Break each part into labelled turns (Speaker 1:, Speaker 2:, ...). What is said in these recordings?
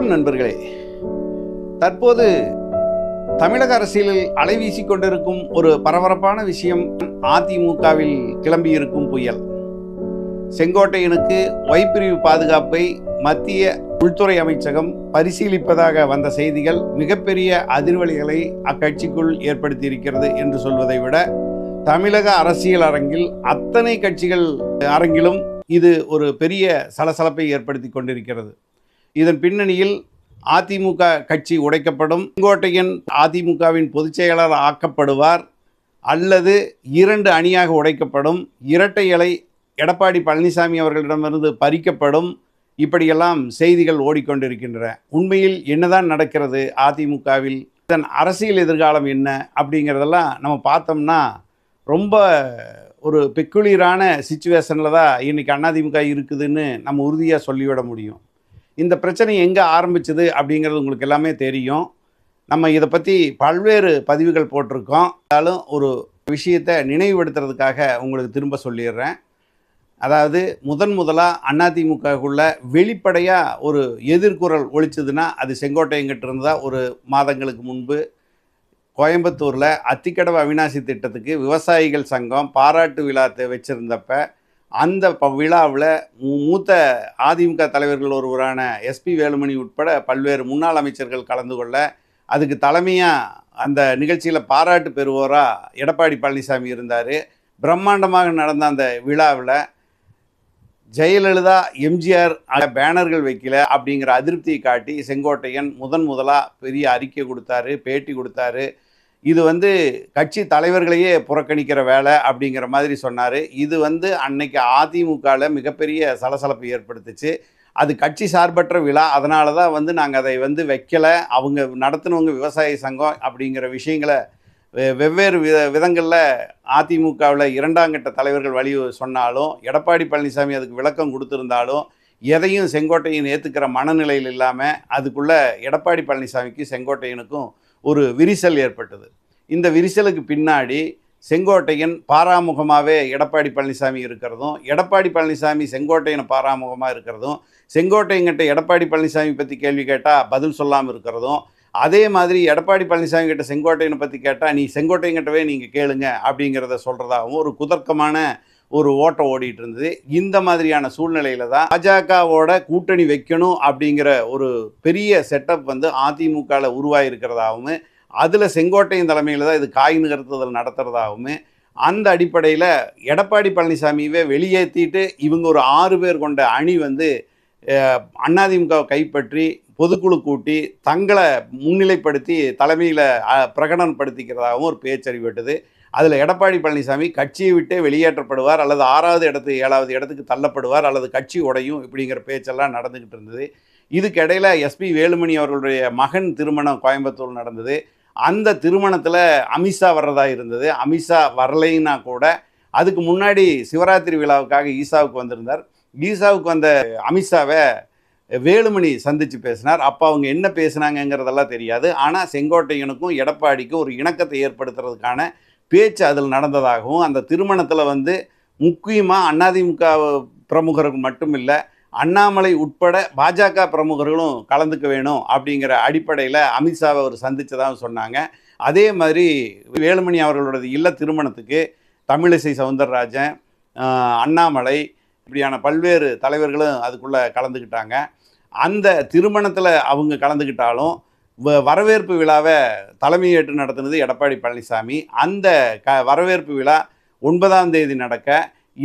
Speaker 1: வணக்கம் நண்பர்களே. தற்போது தமிழக அரசியலில் அலைவீசி கொண்டிருக்கும் ஒரு பரபரப்பான விஷயம் அதிமுகவில் கிளம்பியிருக்கும் புயல். செங்கோட்டையனுக்கு வைப்பிரிவு பாதுகாப்பை மத்திய உள்துறை அமைச்சகம் பரிசீலிப்பதாக வந்த செய்திகள் மிகப்பெரிய அதிர்வலிகளை அக்கட்சிக்குள் ஏற்படுத்தியிருக்கிறது என்று சொல்வதை விட தமிழக அரசியல் அரங்கில் அத்தனை கட்சிகள் அரங்கிலும் இது ஒரு பெரிய சலசலப்பை ஏற்படுத்தி கொண்டிருக்கிறது. இதன் பின்னணியில் அதிமுக கட்சி உடைக்கப்படும். செங்கோட்டையன் அதிமுகவின் பொதுச் செயலாளர் ஆக்கப்படுவார். அல்லது இரண்டு அணியாக உடைக்கப்படும். இரட்டை இலை எடப்பாடி பழனிசாமி அவர்களிடமிருந்து பறிக்கப்படும். இப்படியெல்லாம் செய்திகள் ஓடிக்கொண்டிருக்கின்றன. உண்மையில் என்னதான் நடக்கிறது அதிமுகவில்? இதன் அரசியல் எதிர்காலம் என்ன? அப்படிங்கிறதெல்லாம் நம்ம பார்த்தோம்னா ரொம்ப ஒரு பெக்குலியரான சுச்சுவேஷனில் தான் இன்றைக்கி அதிமுக இருக்குதுன்னு நம்ம உறுதியாக சொல்லிவிட முடியும். இந்த பிரச்சனை எங்கே ஆரம்பிச்சது அப்படிங்கிறது உங்களுக்கு எல்லாமே தெரியும். நம்ம இதை பற்றி பல்வேறு பதிவுகள் போட்டிருக்கோம். இருந்தாலும் ஒரு விஷயத்தை நினைவுபடுத்துறதுக்காக உங்களுக்கு திரும்ப சொல்லிடுறேன். அதாவது முதன் முதலாக அதிமுகவுக்குள்ள வெளிப்படையாக ஒரு எதிர்குரல் ஒழிச்சதுன்னா அது செங்கோட்டையங்கிட்ட இருந்தால் ஒரு மாதங்களுக்கு முன்பு கோயம்புத்தூரில் அத்திக்கடவு அவினாசி திட்டத்துக்கு விவசாயிகள் சங்கம் பாராட்டு விழாத்தை வச்சுருந்தப்ப அந்த ப- விழாவில் மூ- மூத்த அதிமுக தலைவர்கள் ஒருவரான எஸ்பி வேலுமணி உட்பட பல்வேறு முன்னாள் அமைச்சர்கள் கலந்து கொள்ள அதுக்கு தலைமையாக அந்த நிகழ்ச்சியில் பாராட்டு பெறுவோராக எடப்பாடி பழனிசாமி இருந்தார். பிரம்மாண்டமாக நடந்த அந்த விழாவில் ஜெயலலிதா எம்ஜிஆர் பேனர்கள் வைக்கல அப்படிங்கிற அதிருப்தியை காட்டி செங்கோட்டையன் முதன் முதலாக பெரிய அறிக்கை கொடுத்தாரு பேட்டி கொடுத்தாரு. இது வந்து கட்சி தலைவர்களையே புறக்கணிக்கிற வேலை அப்படிங்கிற மாதிரி சொன்னார். இது வந்து அன்னைக்கு அதிமுகவில் மிகப்பெரிய சலசலப்பு ஏற்படுத்துச்சு. அது கட்சி சார்பற்ற விழா. அதனால தான் வந்து நாங்கள் அதை வந்து வைக்கலை. அவங்க நடத்தினவங்க விவசாய சங்கம் அப்படிங்கிற விஷயங்களை வெ- வெவ்வேறு வித விதங்களில் அதிமுகவில் இரண்டாம் கட்ட தலைவர்கள் வழி சொன்னாலும் எடப்பாடி பழனிசாமி அதுக்கு விளக்கம் கொடுத்துருந்தாலும் எதையும் செங்கோட்டையன் ஏற்றுக்கிற மனநிலையில் இல்லாமல் அதுக்குள்ளே எடப்பாடி பழனிசாமிக்கு செங்கோட்டையனுக்கும் ஒரு விரிசல் ஏற்பட்டது. இந்த விரிசலுக்கு பின்னாடி செங்கோட்டையன் பாராமுகமாகவே எடப்பாடி பழனிசாமி இருக்கிறதும் எடப்பாடி பழனிசாமி செங்கோட்டையனை பாராமுகமாக இருக்கிறதும் செங்கோட்டையன்கிட்ட எடப்பாடி பழனிசாமி பற்றி கேள்வி கேட்டால் பதில் சொல்லாமல் இருக்கிறதும் அதே மாதிரி எடப்பாடி பழனிசாமி கிட்ட செங்கோட்டையனை பற்றி கேட்டால் நீ செங்கோட்டையன்கிட்டவே நீங்கள் கேளுங்க அப்படிங்கிறத சொல்கிறதாகவும் ஒரு குதர்க்கமான ஒரு ஓட்டம் ஓடிட்டு இருந்தது இந்த மாதிரியான சூழ்நிலையில தான் பாஜகவோட கூட்டணி வைக்கணும் அப்படிங்கிற ஒரு பெரிய செட்டப் வந்து அதிமுகவில் உருவாகிருக்கிறதாகவும் அதில் செங்கோட்டையின் தலைமையில் தான் இது காய் நிகழ்த்துதல் நடத்துகிறதாகவும் அந்த அடிப்படையில் எடப்பாடி பழனிசாமியவே வெளியேற்றிட்டு இவங்க ஒரு ஆறு பேர் கொண்ட அணி வந்து அதிமுகவை கைப்பற்றி பொதுக்குழு கூட்டி தங்களை முன்னிலைப்படுத்தி தலைமையில் பிரகடனப்படுத்திக்கிறதாகவும் ஒரு பேச்சறிவிட்டது அதில் எடப்பாடி பழனிசாமி கட்சியை விட்டே வெளியேற்றப்படுவார் அல்லது ஆறாவது இடத்து ஏழாவது இடத்துக்கு தள்ளப்படுவார் அல்லது கட்சி உடையும் இப்படிங்கிற பேச்செல்லாம் நடந்துக்கிட்டு இருந்தது. இதுக்கிடையில் எஸ்பி வேலுமணி அவர்களுடைய மகன் திருமணம் கோயம்புத்தூர் நடந்தது. அந்த திருமணத்தில் அமித்ஷா வர்றதா இருந்தது. அமித்ஷா வரலைன்னா கூட அதுக்கு முன்னாடி சிவராத்திரி விழாவுக்காக ஈசாவுக்கு வந்திருந்தார். ஈசாவுக்கு வந்த அமித்ஷாவை வேலுமணி சந்தித்து பேசினார். அப்போ அவங்க என்ன பேசுனாங்கங்கிறதெல்லாம் தெரியாது. ஆனால் செங்கோட்டையனுக்கும் எடப்பாடிக்கும் ஒரு இணக்கத்தை ஏற்படுத்துறதுக்கான பேச்சு அதில் நடந்ததாகவும் அந்த திருமணத்தில் வந்து முக்கியமாக அதிமுக பிரமுகர்கள் மட்டும் இல்லை அண்ணாமலை உட்பட பாஜக பிரமுகர்களும் கலந்துக்க வேணும் அப்படிங்கிற அடிப்படையில் அமித்ஷாவை அவர் சந்தித்ததாக சொன்னாங்க. அதே மாதிரி வேலுமணி அவர்களோட இல்ல திருமணத்துக்கு தமிழிசை சவுந்தரராஜன் அண்ணாமலை இப்படியான பல்வேறு தலைவர்களும் அதுக்குள்ளே கலந்துக்கிட்டாங்க. அந்த திருமணத்தில் அவங்க கலந்துக்கிட்டாலும் வரவேற்பு விழாவை தலைமையேற்று நடத்தினது எடப்பாடி பழனிசாமி. அந்த க வரவேற்பு விழா ஒன்பதாம் தேதி நடக்க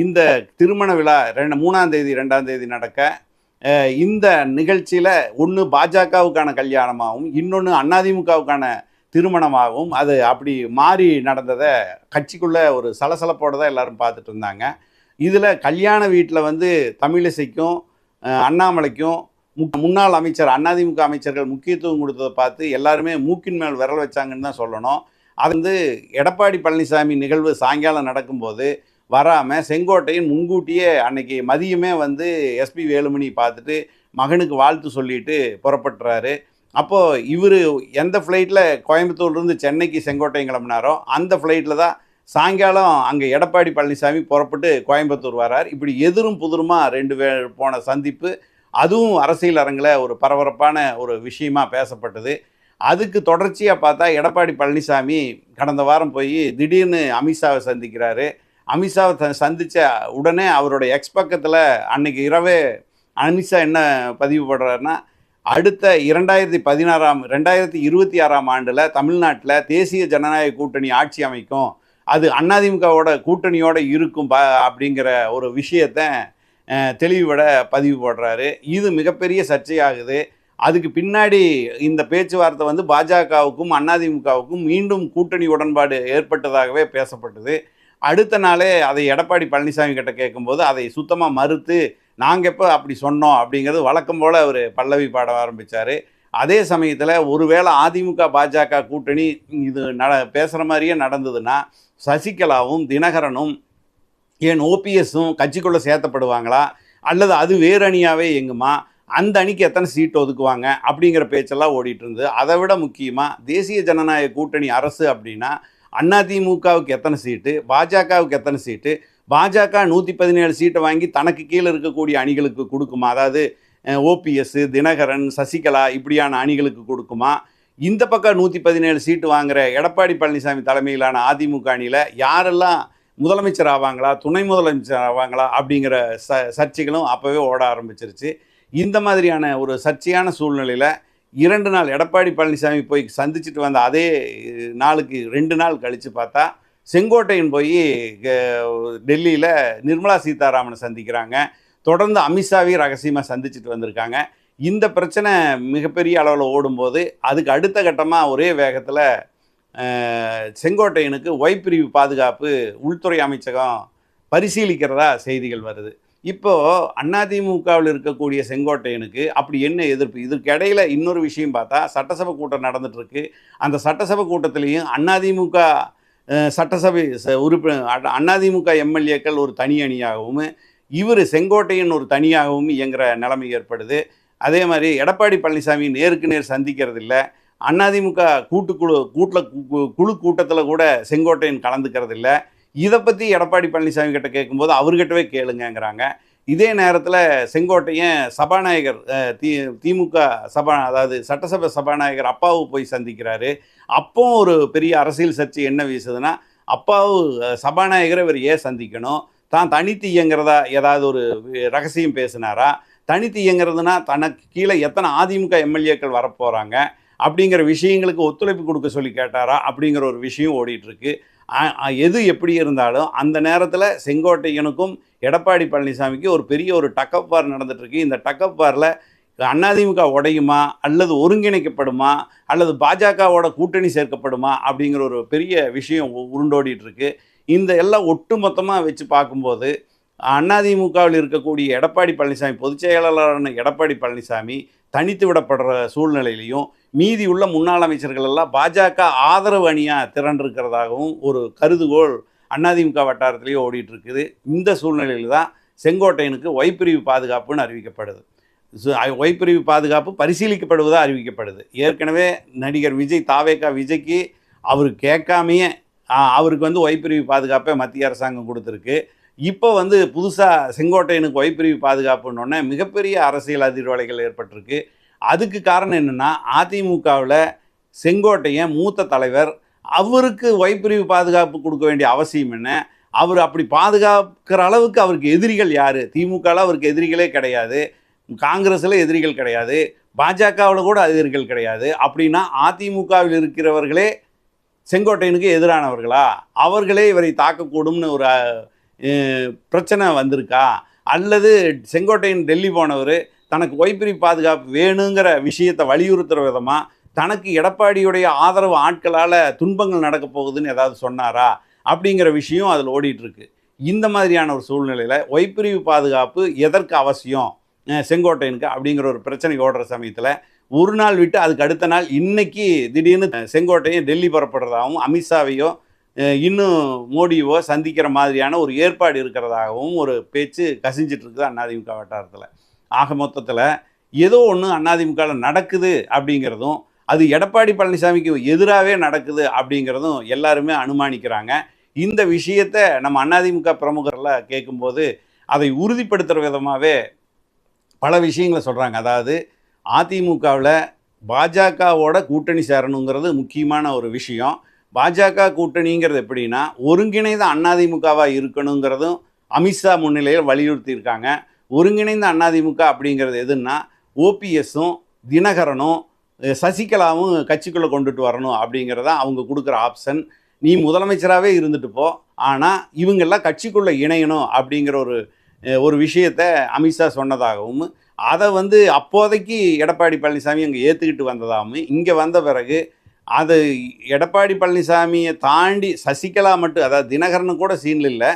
Speaker 1: இந்த திருமண விழா ரெண்டு மூணாம் தேதி ரெண்டாம் தேதி நடக்க இந்த நிகழ்ச்சியில் ஒன்று பாஜகவுக்கான கல்யாணமாகவும் இன்னொன்று அதிமுகவுக்கான திருமணமாகவும் அது அப்படி மாறி நடந்ததை கட்சிக்குள்ளே ஒரு சலசலப்போடு தான் எல்லாரும் பார்த்துட்டு இருந்தாங்க. இதில் கல்யாண வீட்டில் வந்து தமிழிசைக்கும் அண்ணாமலைக்கும் முன்னாள் அமைச்சர் அதிமுக அமைச்சர்கள் முக்கியத்துவம் கொடுத்ததை பார்த்து எல்லாருமே மூக்கின் மேல் விரல் வச்சாங்கன்னு தான் சொல்லணும். அது வந்து எடப்பாடி பழனிசாமி நிகழ்வு சாயங்காலம் நடக்கும்போது வராமல் செங்கோட்டையின் முன்கூட்டியே அன்னைக்கு மதியமே வந்து எஸ்பி வேலுமணி பார்த்துட்டு மகனுக்கு வாழ்த்து சொல்லிட்டு புறப்பட்டுறாரு. அப்போது இவர் எந்த ஃப்ளைட்டில் கோயம்புத்தூர்லேருந்து சென்னைக்கு செங்கோட்டையும் கிளம்புனாரோ அந்த ஃப்ளைட்டில் தான் சாயங்காலம் அங்கே எடப்பாடி பழனிசாமி புறப்பட்டு கோயம்புத்தூர் வரார். இப்படி எதிரும் புதிருமா ரெண்டு பேர் போன சந்திப்பு அதுவும் அரசியல் அரங்கில் ஒரு பரபரப்பான ஒரு விஷயமா பேசப்பட்டது. அதுக்கு தொடர்ச்சியாக பார்த்தா எடப்பாடி பழனிசாமி கடந்த வாரம் போய் திடீர்னு அமித்ஷாவை சந்திக்கிறாரு. அமித்ஷாவை த- சந்தித்த உடனே அவரோட எக்ஸ் பக்கத்தில் அன்னைக்கு இரவே அமித்ஷா என்ன பதிவு பண்ணுறாருன்னா அடுத்த இரண்டாயிரத்தி பதினாறாம் ரெண்டாயிரத்தி இருபத்தி ஆறாம் ஆண்டில் தமிழ்நாட்டில் தேசிய ஜனநாயக கூட்டணி ஆட்சி அமைக்கும். அது அதிமுகவோட கூட்டணியோடு இருக்கும் ப அப்படிங்கிற ஒரு விஷயத்தை தெளிவுபட பதிவு போடுறாரு. இது மிகப்பெரிய சர்ச்சையாகுது. அதுக்கு பின்னாடி இந்த பேச்சுவார்த்தை வந்து பாஜகவுக்கும் அதிமுகவுக்கும் மீண்டும் கூட்டணி உடன்பாடு ஏற்பட்டதாகவே பேசப்பட்டது. அடுத்த நாளே அதை எடப்பாடி பழனிசாமி கிட்ட கேட்கும்போது அதை சுத்தமாக மறுத்து நாங்கள் எப்போ அப்படி சொன்னோம்? அப்படிங்கிறது வழக்கம் போல் அவர் பல்லவி பாட ஆரம்பித்தார் அதே சமயத்தில் ஒருவேளை அதிமுக பாஜக கூட்டணி இது நட பேசுகிற மாதிரியே நடந்ததுன்னா சசிகலாவும் தினகரனும் ஏன் ஓபிஎஸும் கட்சிக்குள்ளே சேர்த்தப்படுவாங்களா? அல்லது அது வேறு அணியாகவே எங்குமா அந்த அணிக்கு எத்தனை சீட் ஒதுக்குவாங்க? அப்படிங்கிற பேச்செல்லாம் ஓடிட்டு இருந்தது அதை விட முக்கியமாக தேசிய ஜனநாயக கூட்டணி அரசு அப்படின்னா அதிமுகவுக்கு எத்தனை சீட்டு பாஜகவுக்கு எத்தனை சீட்டு பாஜக நூற்றி பதினேழு சீட்டை வாங்கி தனக்கு கீழே இருக்கக்கூடிய அணிகளுக்கு கொடுக்குமா? அதாவது ஓபிஎஸ் தினகரன் சசிகலா இப்படியான அணிகளுக்கு கொடுக்குமா? இந்த பக்கம் நூற்றி பதினேழு சீட்டு வாங்குற எடப்பாடி பழனிசாமி தலைமையிலான அதிமுக அணியில் யாரெல்லாம் முதலமைச்சர் ஆவாங்களா துணை முதலமைச்சர் ஆவாங்களா அப்படிங்கிற ச சர்ச்சைகளும் அப்போவே ஓட ஆரம்பிச்சிருச்சு. இந்த மாதிரியான ஒரு சர்ச்சையான சூழ்நிலையில் இரண்டு நாள் எடப்பாடி பழனிசாமி போய் சந்திச்சுட்டு வந்த அதே நாளுக்கு ரெண்டு நாள் கழித்து பார்த்தா செங்கோட்டையன் போய் டெல்லியில் நிர்மலா சீதாராமனை சந்திக்கிறாங்க. தொடர்ந்து அமித்ஷாவையும் ரகசியமாக சந்திச்சுட்டு வந்திருக்காங்க. இந்த பிரச்சனை மிகப்பெரிய அளவில் ஓடும்போது அதுக்கு அடுத்த கட்டமாக ஒரே வேகத்தில் செங்கோட்டையனுக்கு ஒய் பிரிவு பாதுகாப்பு உள்துறை அமைச்சகம் பரிசீலிக்கிறதா செய்திகள் வருது. இப்போது அதிமுகவில் இருக்கக்கூடிய செங்கோட்டையனுக்கு அப்படி என்ன எதிர்ப்பு? இதற்கு இடையில இன்னொரு விஷயம் பார்த்தா சட்டசபை கூட்டம் நடந்துகிட்ருக்கு அந்த சட்டசபை கூட்டத்திலையும் அதிமுக சட்டசபை ச- உறுப்பினர் அதிமுக எம்எல்ஏக்கள் ஒரு தனி அணியாகவும் இவர் செங்கோட்டையன் ஒரு தனியாகவும் இயங்குகிற நிலைமை ஏற்படுது. அதே மாதிரி எடப்பாடி பழனிசாமி நேருக்கு நேர் சந்திக்கிறது இல்லை அதிமுக கூட்டுக்குழு கூட்டில் குழு கூட்டத்தில் கூட செங்கோட்டையன் கலந்துக்கிறது இல்லை இதை பற்றி எடப்பாடி பழனிசாமி கிட்ட கேட்கும்போது அவர்கிட்டவே கேளுங்கங்கிறாங்க. இதே நேரத்தில் செங்கோட்டையன் சபாநாயகர் தி திமுக சபா அதாவது சட்டசபை சபாநாயகர் அப்பாவு போய் சந்திக்கிறாரு. அப்போ ஒரு பெரிய அரசியல் சர்ச்சை என்ன வீசுதுன்னா அப்பாவு சபாநாயகரை இவர் ஏன் சந்திக்கணும்? தான் தனித்து இயங்குறதா ஏதாவது ஒரு ரகசியம் பேசினாரா? தனித்து இயங்குறதுனா தனக்கு கீழே எத்தனை அதிமுக எம்எல்ஏக்கள் வரப்போகிறாங்க அப்படிங்கிற விஷயங்களுக்கு ஒத்துழைப்பு கொடுக்க சொல்லி கேட்டாரா அப்படிங்கிற ஒரு விஷயம் ஓடிட்டுருக்கு. எது எப்படி இருந்தாலும் அந்த நேரத்தில் செங்கோட்டையனுக்கும் எடப்பாடி பழனிசாமிக்கு ஒரு பெரிய ஒரு டக்கப் வார் நடந்துகிட்ருக்கு இந்த டக்கப் வாரில் அதிமுக உடையுமா? அல்லது ஒருங்கிணைக்கப்படுமா? அல்லது பாஜகவோட கூட்டணி சேர்க்கப்படுமா? அப்படிங்கிற ஒரு பெரிய விஷயம் உ- உருண்டோடிட்டு இருக்கு இந்த எல்லாம் ஒட்டு மொத்தமாக வச்சு பார்க்கும்போது அதிமுகவில் இருக்கக்கூடிய எடப்பாடி பழனிசாமி பொதுச் செயலாளரான எடப்பாடி பழனிசாமி தனித்து விடப்படுற சூழ்நிலையிலையும் மீதி உள்ள முன்னாள் அமைச்சர்கள் எல்லாம் பாஜக ஆதரவு அணியாக திரண்டிருக்கிறதாகவும் ஒரு கருதுகோள் அதிமுக வட்டாரத்திலேயே ஓடிட்டு இருக்குது இந்த சூழ்நிலையில் தான் செங்கோட்டையனுக்கு ஒய்பிரிவு பாதுகாப்புன்னு அறிவிக்கப்படுது. சு- ஒய்பிரிவு பாதுகாப்பு பரிசீலிக்கப்படுவதாக அறிவிக்கப்படுது. ஏற்கனவே நடிகர் விஜய் தாவேக்கா விஜய்க்கு அவர் கேட்காமையே அவருக்கு வந்து ஒய்பிரிவு பாதுகாப்பை மத்திய அரசாங்கம் கொடுத்துருக்கு. இப்போ வந்து புதுசாக செங்கோட்டையனுக்கு ஒய்பிரிவு பாதுகாப்புன்னொன்னே மிகப்பெரிய அரசியல் அதிர்வலைகள் ஏற்பட்டிருக்கு. அதுக்கு காரணம் என்னென்னா அதிமுகவில் செங்கோட்டையன் மூத்த தலைவர் அவருக்கு வைப்பிரிவு பாதுகாப்பு கொடுக்க வேண்டிய அவசியம் என்ன? அவர் அப்படி பாதுகாக்கிற அளவுக்கு அவருக்கு எதிரிகள் யார்? திமுகவில் அவருக்கு எதிரிகளே கிடையாது. காங்கிரஸில் எதிரிகள் கிடையாது. பாஜகவில் கூட எதிரிகள் கிடையாது. அப்படின்னா அதிமுகவில் இருக்கிறவர்களே செங்கோட்டையனுக்கு எதிரானவர்களா? அவர்களே இவரை தாக்கக்கூடும்னு ஒரு பிரச்சனை வந்திருக்கா? அல்லது செங்கோட்டையன் டெல்லி போனவர் தனக்கு ஒய்பிரி பாதுகாப்பு வேணுங்கிற விஷயத்தை வலியுறுத்துகிற விதமாக தனக்கு எடப்பாடியுடைய ஆதரவு ஆட்களால் துன்பங்கள் நடக்க போகுதுன்னு ஏதாவது சொன்னாரா? அப்படிங்கிற விஷயம் அதில் ஓடிட்டுருக்கு. இந்த மாதிரியான ஒரு சூழ்நிலையில் ஒய்பிரிவு பாதுகாப்பு எதற்கு அவசியம்? செங்கோட்டையனுக்கு அப்படிங்கிற ஒரு பிரச்சனை ஓடுற சமயத்தில் ஒரு நாள் விட்டு அதுக்கு அடுத்த நாள் இன்னைக்கு திடீர்னு செங்கோட்டையும் டெல்லி புறப்படுறதாகவும் அமித்ஷாவையோ இன்னும் மோடியவோ சந்திக்கிற மாதிரியான ஒரு ஏற்பாடு இருக்கிறதாகவும் ஒரு பேச்சு கசிஞ்சிட்டு இருக்குது அதிமுக வட்டாரத்தில். ஆக மொத்தத்தில் ஏதோ ஒன்று அண்ணாதிமுகவில் நடக்குது அப்படிங்கிறதும் அது எடப்பாடி பழனிசாமிக்கு எதிராகவே நடக்குது அப்படிங்கிறதும் எல்லாருமே அனுமானிக்கிறாங்க. இந்த விஷயத்தை நம்ம அண்ணாதிமுக பிரமுகரில் கேட்கும்போது அதை உறுதிப்படுத்துகிற விதமாகவே பல விஷயங்களை சொல்கிறாங்க அதாவது அதிமுகவில் பாஜகவோட கூட்டணி சேரணுங்கிறது முக்கியமான ஒரு விஷயம். பாஜக கூட்டணிங்கிறது எப்படின்னா ஒருங்கிணைந்த அதிமுகவாக இருக்கணுங்கிறதும் அமித்ஷா முன்னிலையில் வலியுறுத்தியிருக்காங்க. ஒருங்கிணைந்த அதிமுக அப்படிங்கிறது எதுன்னா ஓபிஎஸும் தினகரனும் சசிகலாவும் கட்சிக்குள்ளே கொண்டுட்டு வரணும் அப்படிங்கிறத அவங்க கொடுக்குற ஆப்ஷன். நீ முதலமைச்சராகவே இருந்துட்டு போ. ஆனால் இவங்கெல்லாம் கட்சிக்குள்ளே இணையணும் அப்படிங்கிற ஒரு ஒரு விஷயத்தை அமித்ஷா சொன்னதாகவும் அதை வந்து அப்போதைக்கு எடப்பாடி பழனிசாமி அங்கே ஏற்றுக்கிட்டு வந்ததாகவும் இங்கே வந்த பிறகு அது எடப்பாடி பழனிசாமியை தாண்டி சசிகலா மட்டும் அதாவது தினகரனு கூட சீனில் இல்லை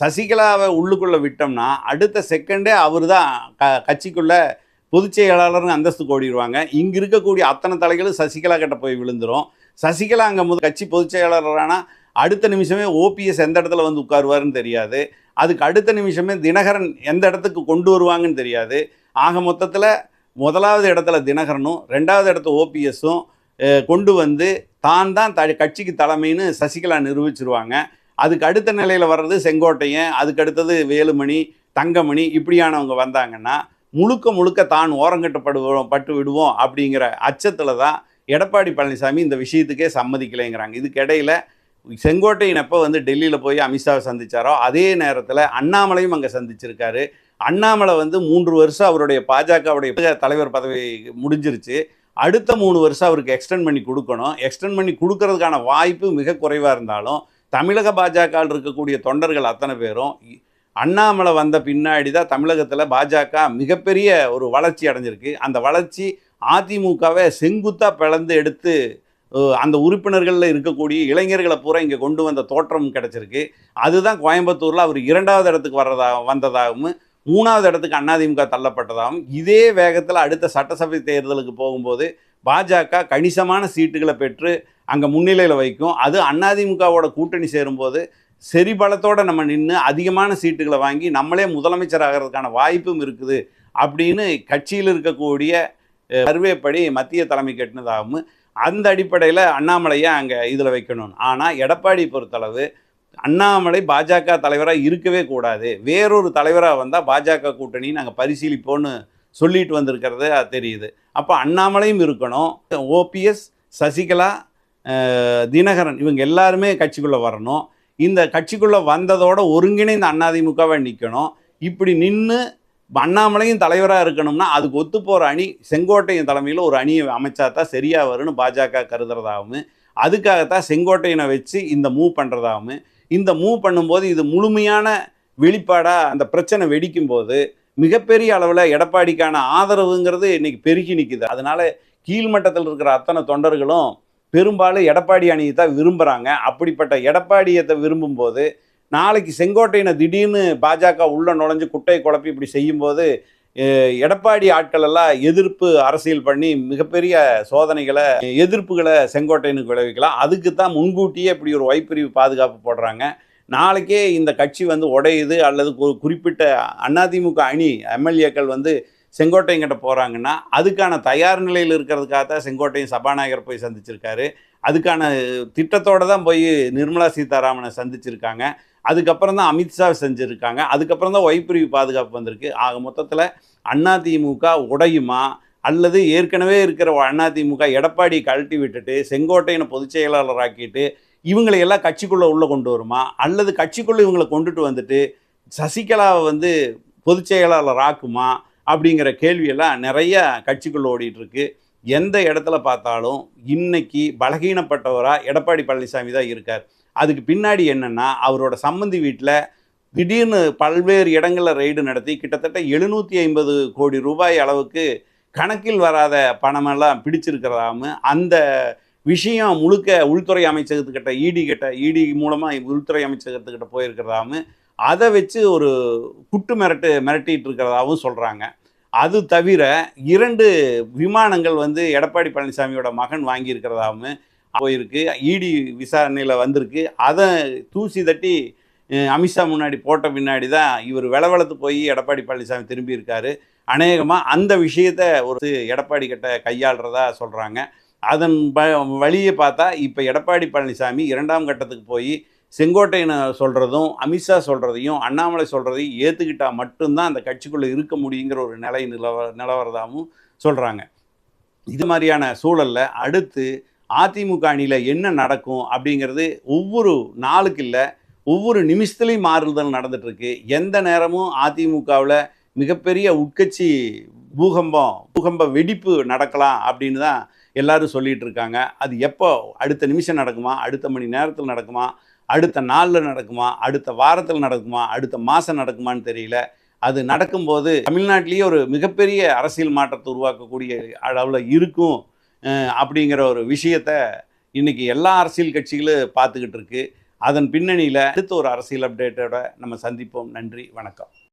Speaker 1: சசிகலாவை உள்ளுக்குள்ளே விட்டோம்னா அடுத்த செகண்டே அவர் தான் க கட்சிக்குள்ளே பொதுச் செயலாளர்னு அந்தஸ்து கோடிடுவாங்க. இங்கே இருக்கக்கூடிய அத்தனை தலைகளும் சசிகலா கிட்ட போய் விழுந்துரும். சசிகலா அங்கே முதல் கட்சி பொதுச் செயலாளரானா அடுத்த நிமிஷமே ஓபிஎஸ் எந்த இடத்துல வந்து உட்காருவாருன்னு தெரியாது. அதுக்கு அடுத்த நிமிஷமே தினகரன் எந்த இடத்துக்கு கொண்டு வருவாங்கன்னு தெரியாது. ஆக மொத்தத்தில் முதலாவது இடத்துல தினகரனும் ரெண்டாவது இடத்த ஓபிஎஸும் கொண்டு வந்து தான் தான் த கட்சிக்கு தலைமைன்னு சசிகலா நிரூபிச்சிருவாங்க. அதுக்கு அடுத்த நிலையில் வர்றது செங்கோட்டையன் அதுக்கு அடுத்தது வேலுமணி தங்கமணி இப்படியானவங்க வந்தாங்கன்னா முழுக்க முழுக்க தான் ஓரங்கட்டப்படுவோம் பட்டு விடுவோம் அப்படிங்கிற அச்சத்தில் தான் எடப்பாடி பழனிசாமி இந்த விஷயத்துக்கே சம்மதிக்கலைங்கிறாங்க. இதுக்கு இடையில செங்கோட்டையன் எப்போ வந்து டெல்லியில் போய் அமித்ஷாவை சந்திச்சாரோ அதே நேரத்தில் அண்ணாமலையும் அங்கே சந்திச்சிருக்காரு. அண்ணாமலை வந்து மூன்று வருஷம் அவருடைய பாஜகவுடைய தலைவர் பதவி முடிஞ்சிருச்சு. அடுத்த மூணு வருஷம் அவருக்கு எக்ஸ்டெண்ட் பண்ணி கொடுக்கணும். எக்ஸ்டெண்ட் பண்ணி கொடுக்கறதுக்கான வாய்ப்பு மிக குறைவாக இருந்தாலும் தமிழக பாஜகவில் இருக்கக்கூடிய தொண்டர்கள் அத்தனை பேரும் இ- அண்ணாமலை வந்த பின்னாடி தான் தமிழகத்தில் பாஜக மிகப்பெரிய ஒரு வளர்ச்சி அடைஞ்சிருக்கு. அந்த வளர்ச்சி அதிமுகவை செங்குத்தாக பிளந்து எடுத்து அந்த உறுப்பினர்களில் இருக்கக்கூடிய இளைஞர்களை பூரா இங்கே கொண்டு வந்த தோற்றம் கிடச்சிருக்கு. அதுதான் கோயம்புத்தூரில் அவர் இரண்டாவது இடத்துக்கு வர்றதா வந்ததாகவும் மூணாவது இடத்துக்கு அதிமுக தள்ளப்பட்டதாகவும் இதே வேகத்தில் அடுத்த சட்டசபை தேர்தலுக்கு போகும்போது பாஜக கணிசமான சீட்டுகளை பெற்று அங்கே முன்னிலையில் வைக்கும். அது அதிமுகவோட கூட்டணி சேரும்போது செரி பலத்தோடு நம்ம நின்று அதிகமான சீட்டுகளை வாங்கி நம்மளே முதலமைச்சர் ஆகிறதுக்கான வாய்ப்பும் இருக்குது அப்படின்னு கட்சியில் இருக்கக்கூடிய சர்வேப்படி மத்திய தலைமை கட்டினதாகவும் அந்த அடிப்படையில் அண்ணாமலையை அங்கே இதில் வைக்கணும். ஆனால் எடப்பாடி பொறுத்தளவு அண்ணாமலை பாஜக தலைவராக இருக்கவே கூடாது. வேறொரு தலைவராக வந்தால் பாஜக கூட்டணி நாங்கள் பரிசீலிப்போன்னு சொல்லிட்டு வந்திருக்கிறது தெரியுது. அப்போ அண்ணாமலையும் இருக்கணும். ஓபிஎஸ் சசிகலா தினகரன் இவங்க எல்லாருமே கட்சிக்குள்ளே வரணும். இந்த கட்சிக்குள்ளே வந்ததோட ஒருங்கிணைந்த அதிமுகவை நிற்கணும் இப்படி நின்று அண்ணாமலையும் தலைவராக இருக்கணும்னா அதுக்கு ஒத்து போகிற அணி செங்கோட்டையின் தலைமையில் ஒரு அணியை அமைச்சா தான் சரியாக வரும்னு பாஜக கருதுறதாகவும் அதுக்காகத்தான் செங்கோட்டையனை வச்சு இந்த மூவ் பண்ணுறதாகவும் இந்த மூவ் பண்ணும்போது இது முழுமையான வெளிப்பாடாக அந்த பிரச்சனை வெடிக்கும் போது மிகப்பெரிய அளவில் எடப்பாடிக்கான ஆதரவுங்கிறது இன்றைக்கி பெருகி நிற்குது அதனால கீழ்மட்டத்தில் இருக்கிற அத்தனை தொண்டர்களும் பெரும்பாலும் எடப்பாடி அணியை தான் விரும்புகிறாங்க அப்படிப்பட்ட எடப்பாடியத்தை விரும்பும்போது நாளைக்கு செங்கோட்டையனை திடீர்னு பாஜக உள்ளே நுழைஞ்சு குட்டை குழப்பி இப்படி செய்யும்போது எடப்பாடி ஆட்கள் எல்லாம் எதிர்ப்பு அரசியல் பண்ணி மிகப்பெரிய சோதனைகளை எதிர்ப்புகளை செங்கோட்டையனுக்கு விளைவிக்கலாம். அதுக்கு தான் முன்கூட்டியே இப்படி ஒரு வைப்பிரிவு பாதுகாப்பு போடுறாங்க. நாளைக்கே இந்த கட்சி வந்து உடையுது அல்லது குறிப்பிட்ட அதிமுக அணி எம்எல்ஏக்கள் வந்து செங்கோட்டையங்கிட்ட போகிறாங்கன்னா அதுக்கான தயார் நிலையில் இருக்கிறதுக்காக தான் செங்கோட்டையும் சபாநாயகர் போய் சந்திச்சிருக்காரு. அதுக்கான திட்டத்தோடு தான் போய் நிர்மலா சீதாராமனை சந்திச்சிருக்காங்க. அதுக்கப்புறம் தான் அமித்ஷா செஞ்சுருக்காங்க. அதுக்கப்புறம் தான் ஒய்பிரிவு பாதுகாப்பு வந்திருக்கு. ஆக மொத்தத்தில் அதிமுக உடையுமா? அல்லது ஏற்கனவே இருக்கிற அதிமுக எடப்பாடி கழட்டி விட்டுட்டு செங்கோட்டையனை பொதுச் செயலாளர் ஆக்கிட்டு இவங்களை எல்லாம் கட்சிக்குள்ளே உள்ளே கொண்டு வருமா? அல்லது கட்சிக்குள்ளே இவங்களை கொண்டுட்டு வந்துட்டு சசிகலாவை வந்து பொதுச் செயலாளர் ஆக்குமா? அப்படிங்கிற கேள்வியெல்லாம் நிறைய கட்சிக்குள்ளே ஓடிட்டுருக்கு. எந்த இடத்துல பார்த்தாலும் இன்னைக்கு பலகீனப்பட்டவராக எடப்பாடி பழனிசாமி தான் இருக்கார். அதுக்கு பின்னாடி என்னென்னா அவரோட சம்மந்தி வீட்டில் திடீர்னு பல்வேறு இடங்களில் ரெய்டு நடத்தி கிட்டத்தட்ட எழுநூற்றி ஐம்பது கோடி ரூபாய் அளவுக்கு கணக்கில் வராத பணமெல்லாம் பிடிச்சிருக்கிறதாவும் அந்த விஷயம் முழுக்க உள்துறை அமைச்சகத்துக்கிட்ட இடி கிட்ட இடி மூலமாக உள்துறை அமைச்சகத்துக்கிட்ட போயிருக்கிறதாவும் அதை வச்சு ஒரு குட்டு மிரட்டு மிரட்டிகிட்டு இருக்கிறதாகவும் சொல்கிறாங்க அது தவிர இரண்டு விமானங்கள் வந்து எடப்பாடி பழனிசாமியோட மகன் வாங்கியிருக்கிறதாகவும் போயிருக்கு. இடி விசாரணையில் வந்திருக்கு. அதை தூசி தட்டி அமித்ஷா முன்னாடி போட்ட பின்னாடி தான் இவர் விளவளத்து போய் எடப்பாடி பழனிசாமி திரும்பியிருக்காரு. அநேகமாக அந்த விஷயத்தை ஒரு எடப்பாடி கிட்ட கையாளுறதா சொல்கிறாங்க அதன் ப வழியை பார்த்தா இப்போ எடப்பாடி பழனிசாமி இரண்டாம் கட்டத்துக்கு போய் செங்கோட்டையனை சொல்கிறதும் அமித்ஷா சொல்கிறதையும் அண்ணாமலை சொல்கிறதையும் ஏற்றுக்கிட்டால் மட்டும்தான் அந்த கட்சிக்குள்ளே இருக்க முடியுங்கிற ஒரு நிலை நிலவ நிலவரதாகவும் சொல்கிறாங்க இது மாதிரியான சூழலில் அடுத்து அதிமுக அணியில் என்ன நடக்கும் அப்படிங்கிறது ஒவ்வொரு நாளுக்கு இல்லை ஒவ்வொரு நிமிஷத்துலையும் மாறுதல் நடந்துகிட்ருக்கு எந்த நேரமும் அதிமுகவில் மிகப்பெரிய உட்கட்சி பூகம்பம் பூகம்ப வெடிப்பு நடக்கலாம் அப்படின்னு தான் எல்லாரும் சொல்லிகிட்டு இருக்காங்க. அது எப்போ? அடுத்த நிமிஷம் நடக்குமா? அடுத்த மணி நேரத்தில் நடக்குமா? அடுத்த நாளில் நடக்குமா? அடுத்த வாரத்தில் நடக்குமா? அடுத்த மாதம் நடக்குமான்னு தெரியல. அது நடக்கும்போது தமிழ்நாட்டிலேயே ஒரு மிகப்பெரிய அரசியல் மாற்றத்தை உருவாக்கக்கூடிய அளவில் இருக்கும் அப்படிங்கிற ஒரு விஷயத்தை இன்னைக்கு எல்லா அரசியல் கட்சிகளும் பார்த்துக்கிட்டு இருக்கு. அதன் பின்னணியில் அடுத்த ஒரு அரசியல் அப்டேட்டோட நம்ம சந்திப்போம். நன்றி வணக்கம்.